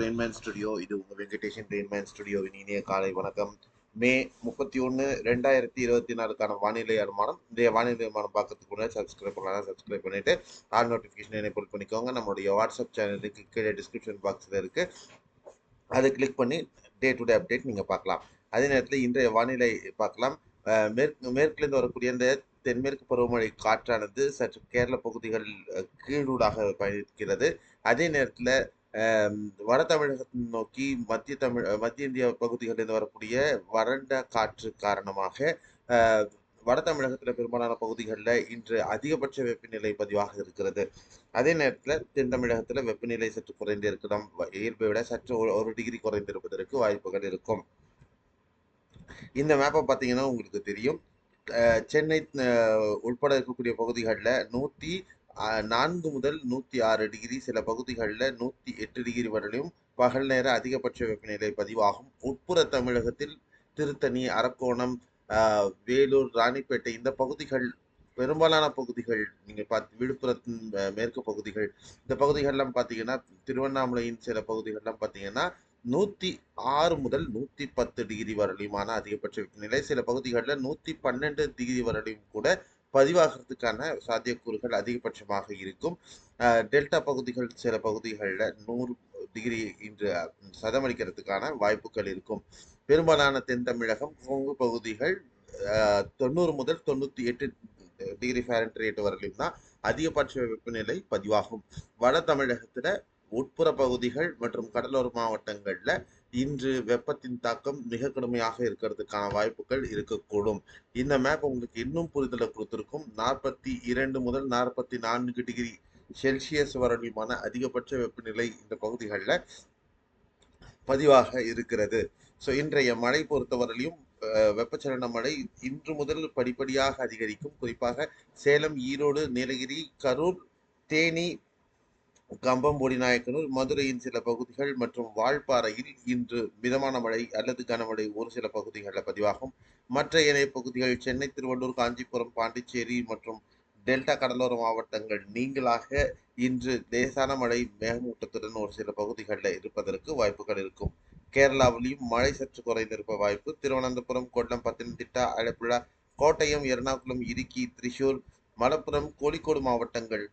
Rainman studio இது உங்கள் Venkatesan Rainman ஸ்டுடியோவின் இனிய காலை வணக்கம். மே முப்பத்தி ஒன்று ரெண்டாயிரத்தி இருபத்தி நாலுக்கான வானிலை அனுமானம். இந்த வானிலை அனுமானம் பார்க்கறதுக்கு முன்னாடி சப்ஸ்கிரைப் பண்ணலாம் சப்ஸ்கிரைப் பண்ணிட்டு ஆல் நோட்டிஃபிகேஷன் எனேபிள் பண்ணிக்கோங்க. நம்மளுடைய வாட்ஸ்அப் சேனலுக்கு கீழே டிஸ்கிரிப்ஷன் பாக்ஸில் இருக்குது அதை கிளிக் பண்ணி டே டு டே அப்டேட் நீங்கள் பார்க்கலாம். அதே நேரத்தில் இன்றைய வானிலை பார்க்கலாம். மேற்கு மேற்கிலிருந்து வரக்கூடிய இந்த தென்மேற்கு பருவமழை காற்றானது சற்று கேரள பகுதிகள் கீழூடாக பயணிக்கிறது. அதே நேரத்தில் வட தமிழகத்தை நோக்கி மத்திய தமிழ் மத்திய இந்திய பகுதிகளிலிருந்து வரக்கூடிய வறண்ட காற்று காரணமாக வட தமிழகத்தில் பெரும்பாலான பகுதிகளில் இன்று அதிகபட்ச வெப்பநிலை பதிவாக இருக்கிறது. அதே நேரத்தில் தென் தமிழகத்தில் வெப்பநிலை சற்று குறைந்து இருக்கலாம் இயல்பை விட சற்று ஒரு டிகிரி குறைந்திருப்பதற்கு வாய்ப்புகள் இருக்கும். இந்த மேப்பை பார்த்தீங்கன்னா உங்களுக்கு தெரியும். அஹ் சென்னை அஹ் உட்பட இருக்கக்கூடிய பகுதிகளில் நூற்றி நான்கு முதல் நூற்றி ஆறு டிகிரி சில பகுதிகளில் நூற்றி எட்டு டிகிரி வரையிலும் பகல் நேர அதிகபட்ச வெப்பநிலை பதிவாகும். உட்புற தமிழகத்தில் திருத்தணி அரக்கோணம் வேலூர் ராணிப்பேட்டை இந்த பகுதிகள் பெரும்பாலான பகுதிகள் நீங்கள் பார்த்து விழுப்புரத்தின் மேற்கு பகுதிகள் இந்த பகுதிகள்லாம் பார்த்தீங்கன்னா திருவண்ணாமலையின் சில பகுதிகள்லாம் பார்த்தீங்கன்னா நூற்றி ஆறு முதல் நூற்றி பத்து டிகிரி வரலையுமான அதிகபட்ச வெப்பநிலை. சில பகுதிகளில் நூற்றி பன்னெண்டு டிகிரி வரலையும் கூட பதிவாகிறதுக்கான சாத்தியக்கூறுகள் அதிகபட்சமாக இருக்கும். டெல்டா பகுதிகள் சில பகுதிகளில் நூறு டிகிரி இன்று சதமடிக்கிறதுக்கான வாய்ப்புகள் இருக்கும். பெரும்பாலான தென் தமிழகம் கொங்கு பகுதிகள் தொண்ணூறு முதல் தொண்ணூற்றி எட்டு டிகிரி ஃபேரன்ஹீட் வரலையும் தான் அதிகபட்ச வெப்பநிலை பதிவாகும். வட தமிழகத்தில் உட்புற பகுதிகள் மற்றும் கடலோர மாவட்டங்களில் இன்று வெப்பத்தின் தாக்கம் மிக கடுமையாக இருக்கிறதுக்கான வாய்ப்புகள் இருக்கக்கூடும். இந்த மேப் உங்களுக்கு இன்னும் புரிதலை கொடுத்துருக்கும். நாற்பத்தி இரண்டு முதல் நாற்பத்தி நான்கு டிகிரி செல்சியஸ் வரலுமான அதிகபட்ச வெப்பநிலை இந்த பகுதிகளில் பதிவாக இருக்கிறது. ஸோ இன்றைய மழை பொறுத்தவரையிலும் அஹ், வெப்பச்சலன மழை இன்று முதல் படிப்படியாக அதிகரிக்கும். குறிப்பாக சேலம் ஈரோடு நீலகிரி கரூர் தேனி கம்பம் நாயக்கனூர் மதுரையின் சில பகுதிகள் மற்றும் வால்பாறையில் இன்று மிதமான மழை அல்லது கனமழை ஒரு சில பகுதிகளில் பதிவாகும். மற்ற ஏனைய பகுதிகள் சென்னை திருவள்ளூர் காஞ்சிபுரம் பாண்டிச்சேரி மற்றும் டெல்டா கடலோர மாவட்டங்கள் நீங்களாக இன்று லேசான மழை மேகமூட்டத்துடன் ஒரு சில பகுதிகளில் இருப்பதற்கு வாய்ப்புகள் இருக்கும். கேரளாவிலையும் மழை சற்று குறைந்திருப்ப வாய்ப்பு. திருவனந்தபுரம் கொல்லம் பத்தனம்திட்டா ஆலப்புழா கோட்டயம் எர்ணாகுளம் இடுக்கி திரிசூர் மலப்புரம் கோழிக்கோடு மாவட்டங்கள்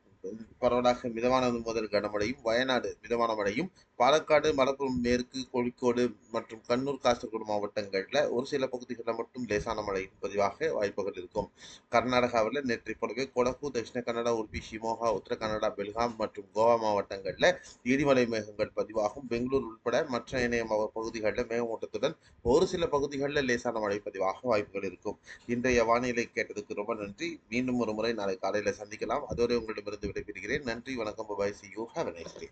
பரவலாக மிதமான முதல் கனமழையும் வயநாடு மிதமான மழையும் பாலக்காடு மலப்புரம் மேற்கு கோழிக்கோடு மற்றும் கண்ணூர் காசர்கோடு மாவட்டங்களில் ஒரு சில பகுதிகளில் மட்டும் லேசான மழையின் பதிவாக வாய்ப்புகள் இருக்கும். கர்நாடகாவில் நேற்றை போலவே கொடகு தட்சிண கன்னடா உடுப்பி ஷிமோகா உத்தர கன்னடா பெல்காம் மற்றும் கோவா மாவட்டங்களில் இடிமலை மேகங்கள் பதிவாகும். பெங்களூர் உட்பட மற்ற இணைய பகுதிகளில் மேகமூட்டத்துடன் ஒரு சில பகுதிகளில் லேசான மழை பதிவாக வாய்ப்புகள் இருக்கும். இன்றைய வானிலை கேட்டதுக்கு ரொம்ப நன்றி. மீண்டும் ஒரு முறை நாளை காலையில் சந்திக்கலாம். அதோடு உங்களிடமிருந்து விடைபெறுகிறேன். நன்றி வணக்கம் bye bye see you have nice day